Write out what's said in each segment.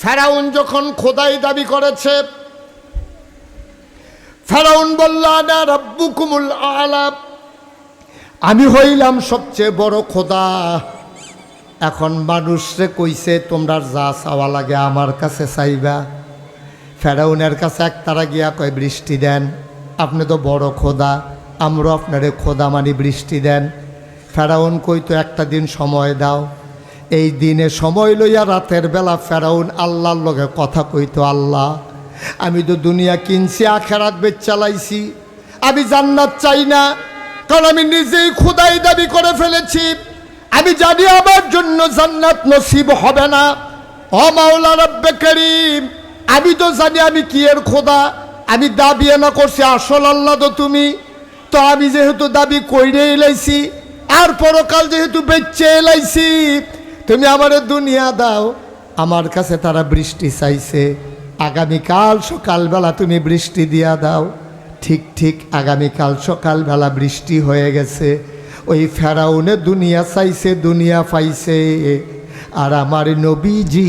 ফেরাউন যখন খোদাই দাবি করেছে, ফেরাউন বলল, আনা রব্বুকুমুল আলাপ আমি হইলাম সবচেয়ে বড় খোদা। এখন মানুষরে কইছে, তোমরা যা চাওয়া লাগে আমার কাছে চাইবা। ফেরাউনের কাছে এক তারা গিয়া কয়, বৃষ্টি দেন, আপনি তো বড় খোদা, আমরাও আপনারে খোদা মানি, বৃষ্টি দেন। ফেরাউন কইতো, একটা দিন সময় দাও। এই দিনে সময় লইয়া রাতের বেলা ফেরাউন আল্লাহর লগে কথা কইতো, আল্লাহ, আমি তো দুনিয়া কিনছি, আখেরাত বেচ চালাইছি আমি জান্নাত চাই না, কারণ আমি নিজেই খুদাই দাবি করে ফেলেছি। আমি জানি আমার জন্য জান্নাত নসিব হবে না। ও মাওলা রব্বে করিম, আমি তো জানি আমি কি এর খোদা, আমি দাবি না করছি, আসল আল্লাহ তো তুমি। তো আমি যেহেতু দাবি কইরে এলাইছি আর পরকাল যেহেতু বেচে এলাইছি তুমি আমারে দুনিয়া দাও। আমার কাছে তারা বৃষ্টি চাইছে। আগামীকাল সকালবেলা তুমি বৃষ্টি দিয়া দাও। ঠিক ঠিক আগামীকাল সকালবেলা বৃষ্টি হয়ে গেছে। ওই ফেরাউনে দুনিয়া চাইছে, দুনিয়া পাইছে। আর আমার নবীজি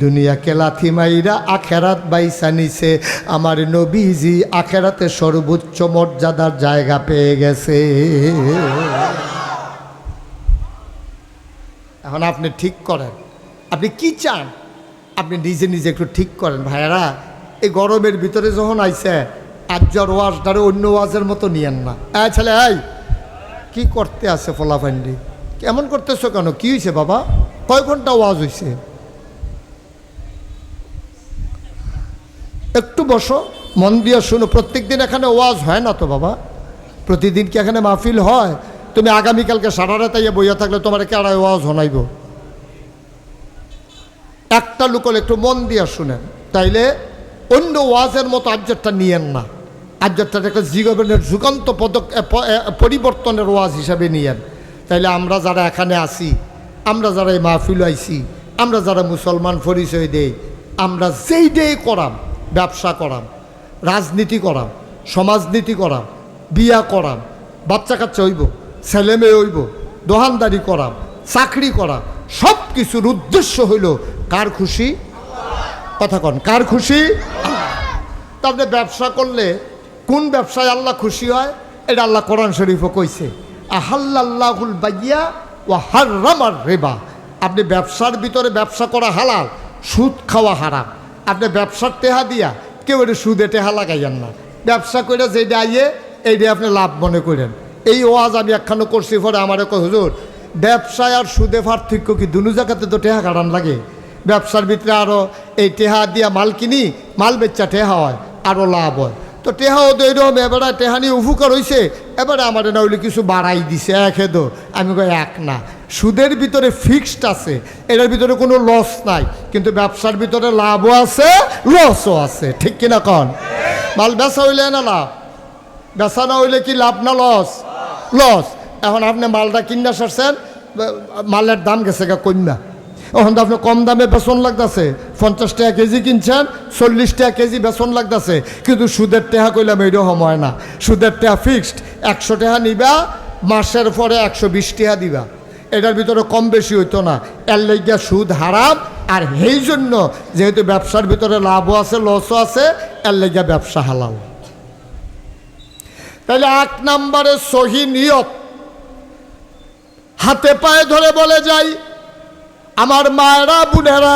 দুনিয়াকে লাথি মাইরা আখেরাত বাইসা নিছে। আমার নবীজি আখেরাতে সর্বোচ্চ মর্যাদার জায়গা পেয়ে গেছে। এখন আপনি ঠিক করেন। আপনি কি চান? আপনি নিজে নিজে একটু ঠিক করেন, ভাইয়ারা। এই গরমের ভিতরে যখন আইছে আজ্জর ওয়াজটারে অন্য ওয়াজের মতো নিয়েন না। হ্যাঁ ছেলে, এই, কি করতে আছে ফলাফান্ডি কেমন করতেছো কেন? কি হয়েছে বাবা? কয় ঘণ্টা ওয়াজ হয়েছে একটু বসো, মন দিয়ে শুনো প্রত্যেক দিন এখানে ওয়াজ হয় না তো বাবা? প্রতিদিন কি এখানে মাহফিল হয়? তুমি আগামীকালকে সারা রাত ইয়ে বইয়া থাকলে তোমার কে আড়াই ওয়াজ হনাইব একটা লোকল একটু মন দিয়ে শুনেন, তাইলে অন্য ওয়াজের মতো আবজেক্টটা নিয়েন না। আবজেক্টটা একটা জীবনের যুগান্ত পদক পরিবর্তনের ওয়াজ হিসাবে নিয়েন। তাইলে আমরা যারা এখানে আসি আমরা যারা এই মাহফিল আইছি, আমরা যারা মুসলমান পরিচয় দেই, আমরা যেই ডেই করাম, ব্যবসা করাম, রাজনীতি করাম, সমাজনীতি করাম, বিয়া করাম, বাচ্চা কাচ্চা হইব। ছেলে মেয়ে হইব, দোহানদারি করাম চাকরি করাম সব কিছুর উদ্দেশ্য হইল কার খুশি? কথা কন, কার খুশি? তারপরে ব্যবসা করলে কোন ব্যবসায় আল্লাহ খুশি হয়? এটা আল্লাহ কোরআন শরীফও কইছে আহাল্লাহুল বাইয়া ও হার রেবা। আপনি ব্যবসার ভিতরে ব্যবসা করা হালাল, সুদ খাওয়া হারাম। আপনি ব্যবসার টেহা দিয়া কেউ এটা সুদে টেহা লাগাইয়েন না। ব্যবসা করে যেটা আইয়ে এইটা আপনি লাভ মনে করেন। এই ওয়াজ আমি একখানো করছি পরে আমার কয়, হুজুর, ব্যবসায় আর সুদে পার্থক্য কি? দুনু জায়গাতে তো টেহা কাটান লাগে। ব্যবসার ভিতরে আরও এই টেহা দিয়া মাল কিনি, মাল বেচা টেহা হয় আরও লাভ হয়। তো টেহাও তো এরকম, এবারে টেহা নিয়ে উপকার হয়েছে এবারে আমার হইলে কিছু বাড়াই দিছে, এক হেদো আমি কই এক না। সুদের ভিতরে ফিক্সড আছে এটার ভিতরে কোনো লস নাই, কিন্তু ব্যবসার ভিতরে লাভও আছে লসও আছে। ঠিক কিনা কন? মাল বেচা হইলে না লাভ? বেচা না হইলে কি লাভ না লস লস। এখন আপনি মালটা কিনা সারছেন মালের দাম গেছে গা কন্যা এখন তো আপনি কম দামে বেসন লাগতেছে। পঞ্চাশ টাকা কেজি কিনছেন, চল্লিশ টাকা কেজি বেসন লাগতেছে। কিন্তু সুদের টেহা কইলাম, এইরকম হয় না। সুদের টেহা ফিক্সড একশো টাকা নিবা, মাসের পরে একশো বিশ টাকা দিবা। এটার ভিতরে কম বেশি হইতো না। এর লেগিয়া সুদ হারাম, আর সেই জন্য যেহেতু ব্যবসার ভিতরে লাভও আছে লসও আছে, এর লেগিয়া ব্যবসা হালাল। তাহলে এক নম্বরে সহি নিয়ত। হাতে পায়ে ধরে বলে যাই, আমার মায়েরা, বোনেরা,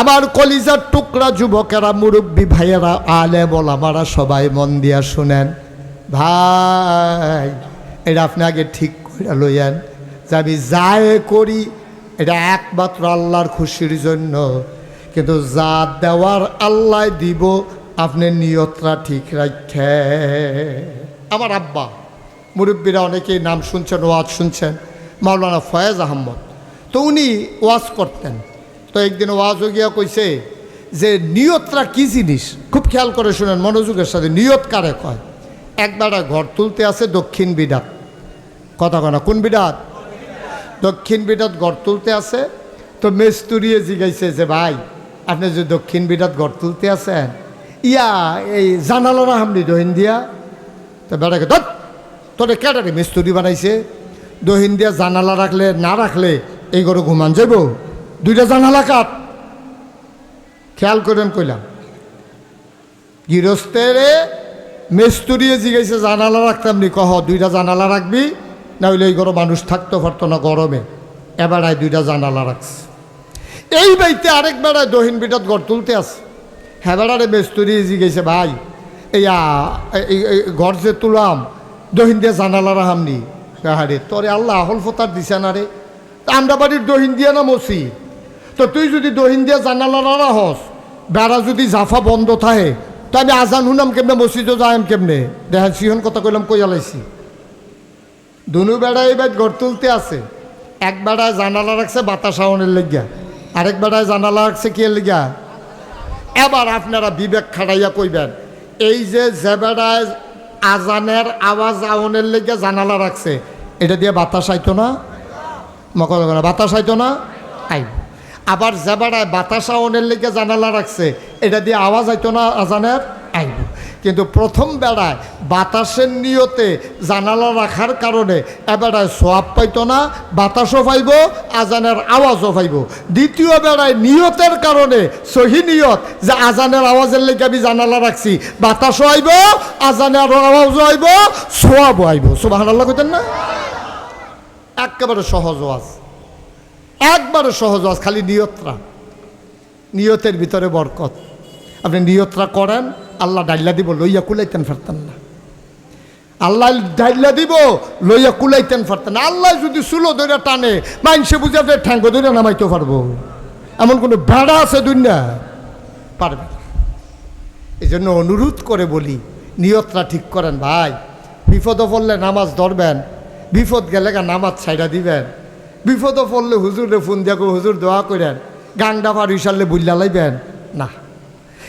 আমার কলিজার টুকরা যুবকেরা, মুরব্বী ভাইয়েরা আলে বল আমারা সবাই মন দিয়া শুনেন। ভাই, এটা আপনি আগে ঠিক করে লইয়েন যে আমি যায় করি, এটা একমাত্র আল্লাহর খুশির জন্য। কিন্তু যা দেওয়ার আল্লাহ দিব, আপনি নিয়তটা ঠিক রাখে আমার আব্বা, মুরব্বীরা অনেকেই নাম শুনছেন, ওয়াজ শুনছেন, মাওলানা ফয়েজ আহমদ তো উনি ওয়াজ করতেন। তো একদিন ওয়াজও গিয়া কইছে যে, নিয়তরা কি জিনিস? খুব খেয়াল করে শুনেন, মনোযোগের সাথে, নিয়ত কারে কয়? একবারে ঘর তুলতে আছে দক্ষিণ বিডাত কথা কনা কোন বিডাত দক্ষিণ বিডাত ঘর তুলতে আছে। তো মেস্তুরিয়ে জিগাইছে যে, ভাই, আপনি যে দক্ষিণ বিডাত ঘর তুলতে আছেন, ইয়া, এই জানালার হামনি দহিন দিয়া তো বেড়াকে ধর। তোরে কেটারে মিস্তুরি বানাইছে। দহিন দিয়া জানালা রাখলে, না রাখলে এই ঘরে ঘুমান যাব দুইটা জানালা কাট। খেয়াল করেন কইলাম। গৃহস্থেরে মেস্তুরিয়ে জিগাইছে জানালা রাখতাম নি, কহ দুইটা জানালা রাখবি না হইলে এই ঘরে মানুষ থাকতে পারতো না গরমে। এবারায় দুইটা জানালা রাখছে। এই বাড়িতে আরেক বেড়ায় দহিন বিটাত ঘর তুলতে আছে। হ্যাঁ বেড়ারে মেস্তুরি জিগাইছে, ভাই। এই ঘর যে তুলাম দহিন দিয়ে জানালা রাহামনি হারে তোরে আল্লাহ আহল ফতার দিছে না রে। আমরা বাড়ির দহিন দিয়ে না মসি? তো তুই যদি দহিন দিয়ে জানালা না রাহস বেড়া যদি জাফা বন্ধ থাকে, তো আমি আজান শুনাম কেমনে মসজিদও যাইম কেমনে? দেখেন, সিহন কথা কইলাম কইয়ালাইছি দুনু বেড়া এবার ঘর তুলতে আছে। এক বেড়ায় জানালা রাখছে বাতাস আওয়ানের লেগিয়া। আরেক বেড়ায় জানালা রাখছে কি লেগিয়া? এবার আপনারা বিবেক খাটাইয়া কইবেন এই যে জেবেড়ায় আজানের আওয়াজ আউনের লেগে জানালা রাখছে, এটা দিয়ে বাতাস আইতো না? মকল করে, বাতাস আইতো না? আই। আবার জেবেড়ায় বাতাস আউনের লেগে জানালা রাখছে, এটা দিয়ে আওয়াজ আইতো না আজানের? কিন্তু প্রথম বেড়ায় বাতাসের নিয়তে জানালা রাখার কারণে এবেড়ায় সোয়াব পাইতো না, বাতাসও পাইব, আজানের আওয়াজও পাইব। দ্বিতীয় বেড়ায় নিয়তের কারণে সহি নিয়ত যে আজানের আওয়াজের লেগে আমি জানালা রাখছি, বাতাসও আইব, আজানের আওয়াজও আইব, সোয়াবও আইব। সোবাহ আল্লাহ কইতেন না? একেবারে সহজ ওয়াজ। একবারে সহজ ওয়াজ, খালি নিয়তরা। নিয়তের ভিতরে বরকত। আপনি নিয়তরা করেন আল্লাহ ডাইলা দিব, লইয়া কুলাইতেন ফেরতেন না। আল্লাহ ডাইলা দিব, লইয়া কুলাইতেন ফেরতেন আল্লাহ যদি সুলো ধরে টানে, মাইনসে বুঝে আপনি ঠ্যাঙ্গ নামাইতে পারব। এমন কোনো ভেড়া আছে দুনিয়া? পারবে এই জন্য অনুরোধ করে বলি নিয়তরা ঠিক করেন ভাই। বিপদ পড়লে নামাজ ধরবেন, বিপদ গেলে নামাজ ছাইড়া দিবেন। বিপদ পড়লে হুজুরে ফোন দিয়া হুজুর, দোয়া করেন। গাংডা পার হিসালে বুল্লা লাইবেন। না।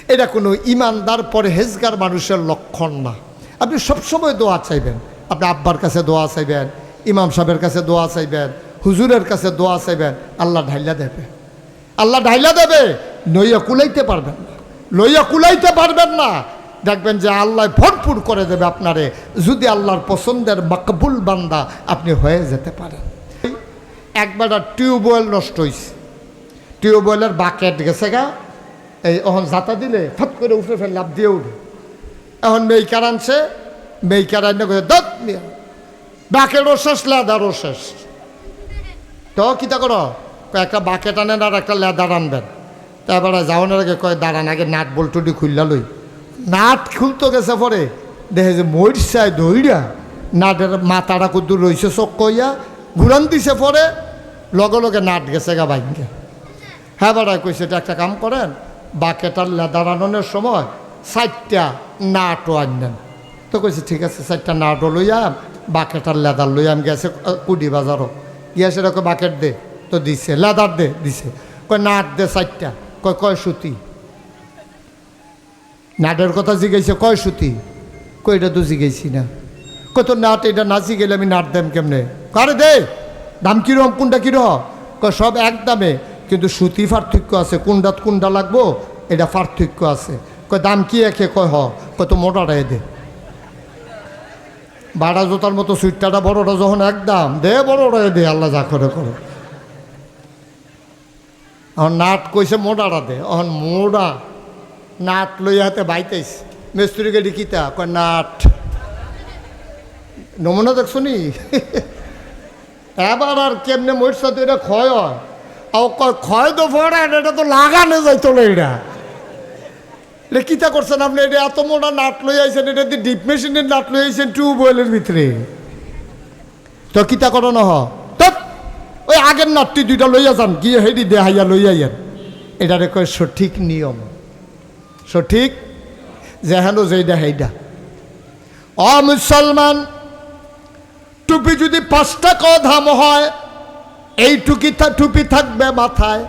এটা কোনো ইমানদার পরে হেজগার মানুষের লক্ষণ না। আপনি সবসময় দোয়া চাইবেন। আপনি আব্বার কাছে দোয়া চাইবেন, ইমাম সাহেবের কাছে দোয়া চাইবেন, হুজুরের কাছে দোয়া চাইবেন, আল্লাহ ঢাইলা দেবে। আল্লাহ ঢাইলা দেবে, নইয়া কুলাইতে পারবেন না। লইয়া কুলাইতে পারবেন না। দেখবেন যে আল্লাহ ভরপুর করে দেবে আপনারে, যদি আল্লাহর পছন্দের মকবুল বান্দা আপনি হয়ে যেতে পারেন। একবার টিউবওয়েল নষ্ট হয়েছে টিউবওয়েলের বাকেট গেছে গা এই এখন যাতা দিলে ফট করে উঠে ফেলে লাভ দিয়ে উঠে। এখন মেইকার আনছে, মেইকার আনলে করে দত মিয়া বাকেটও শেষ লেদারও শেষ তো কিতা করো? একটা বাকেট আনেন আর একটা লেদার আনবেন। তারপরে যাওয়ানোর আগে কয়, দাঁড়ান, আগে নাট বল্টুটি খুললা লই। নাট খুলতে গেছে পরে, দেখে যে মরিচায় দইরা নাটের মাথাটা কুদ্দু রইছে চোখ কইয়া, ঘুরান দিছে পরে, লগে লগে নাট গেছে গা বাইকে হ্যাঁ বেড়ায় কইছে, এটা একটা কাম করেন বাকেটার লেদার আননের সময় চারটা নাটও আনলেন। তো কইছে, ঠিক আছে চারটা নাটও লইয়াম বাকেটার লেদার লইয়াম গেছে কুডি বাজারও। গিয়ে সেরকম বাকেট দে। তো দিছে, লেদার দে, দিছে। কয়, নাট দে চারটা কয় কয় সুতি নাটের কথা জিগাইছে কয় সুতি কই এটা তো জিগাইছি না। কয়, তোর নাট এটা নাচি গেলে আমি নাট দেম কেমনে? কারে দে, দাম কিরম, কোনটা কিরম? কয়, সব এক দামে। কিন্তু সুতি পার্থক্য আছে। কোনটাত কোনটা লাগবো? এটা পার্থক্য আছে। কয়, দাম কি একে? কয়, হ। কয়, তো মোটাটাই দে। বাড়া জোতার মতো সুইটটাটা, বড়টা যখন একদম, দে বড়টাই দে, আল্লাহ যা করে করো। এখন নাট কইছে মোটাটা দে। এখন মোড়া নাট লই হাতে বাইতেছ। মিস্ত্রিকে লিখিতা কয়, নাট। নমুনা দেখছ নি? এবার আর কেমনে মরছে তো এটা ক্ষয় হয়? কয় ক্ষয় তো পড়ে এটা তো লাগানো যাইতো না এটা এটা কিতা করছেন আপনি? এটা এত মোটা নাট লই আইছেন, এটা দিয়ে ডিপ মেশিনের নাট লই আইছেন টিউবওয়েলের ভিতরে? তো কিতা করো না হ ওই আগের নাটটি দুইটা লইয়া যান, গিয়ে হেডি দেহাইয়া লইয়া যান এটারে কয় সঠিক নিয়ম। সঠিক যেহেন যেইটা হেইডা অ মুসলমান, টুপি যদি পাঁচ টাকা দাম হয় এই টুকি থা- টুপি থাকবে মাথায়।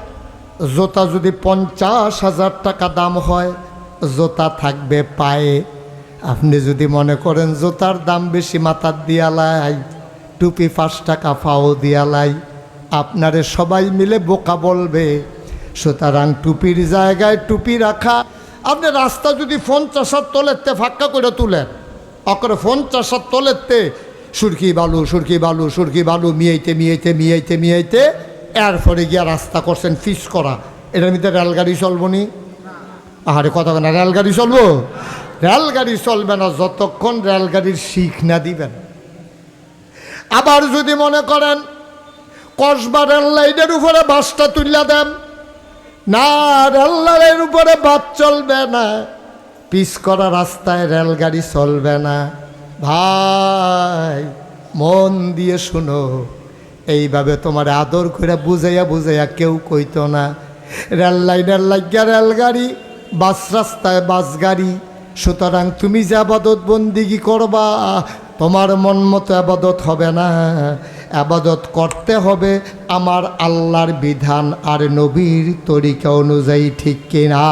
জোতা যদি পঞ্চাশ হাজার টাকা দাম হয়, জোতা থাকবে পায়ে। আপনি যদি মনে করেন জোতার দাম বেশি মাথার দিয়ালাই টুপি পাঁচ টাকা ফাও দিয়ালাই আপনারে সবাই মিলে বোকা বলবে। সুতরাং টুপির জায়গায় টুপি রাখা। আপনি রাস্তা যদি ফোন চাষার তলেতে ফাঁকা করে তুলেন, অকরে ফোন চাষার তলেতে সুরকি বালু সুরকি বালু সুরকি বালু, মিয়াইতে মিয়াইতে মিয়াইতে মিয়াইতে, এরপরে গিয়া রাস্তা করছেন ফিস করা। এটার ভিতরে রেলগাড়ি চলবনি আরে কতক্ষণ আর রেলগাড়ি চলবো? রেলগাড়ি চলবে না, যতক্ষণ রেলগাড়ির শিখ না দিবেন। আবার যদি মনে করেন, কসবা রেল লাইনের উপরে বাসটা তুলিয়া দেন, না, রেল লাইনের উপরে বাস চলবে না, পিস করা রাস্তায় রেলগাড়ি চলবে না। ভাই, মন দিয়ে শুনো, এইভাবে তোমার আদর করে বুঝাইয়া বুঝাইয়া কেউ কইত না। রেল লাইনের লাগিয়া রেলগাড়ি, বাস রাস্তায় বাস গাড়ি, সুতরাং তুমি যে আবাদত বন্দিগি করবা, তোমার মন মতো আবাদত হবে না। আবাদত করতে হবে আমার আল্লাহর বিধান আর নবীর তরিকা অনুযায়ী, ঠিক কিনা?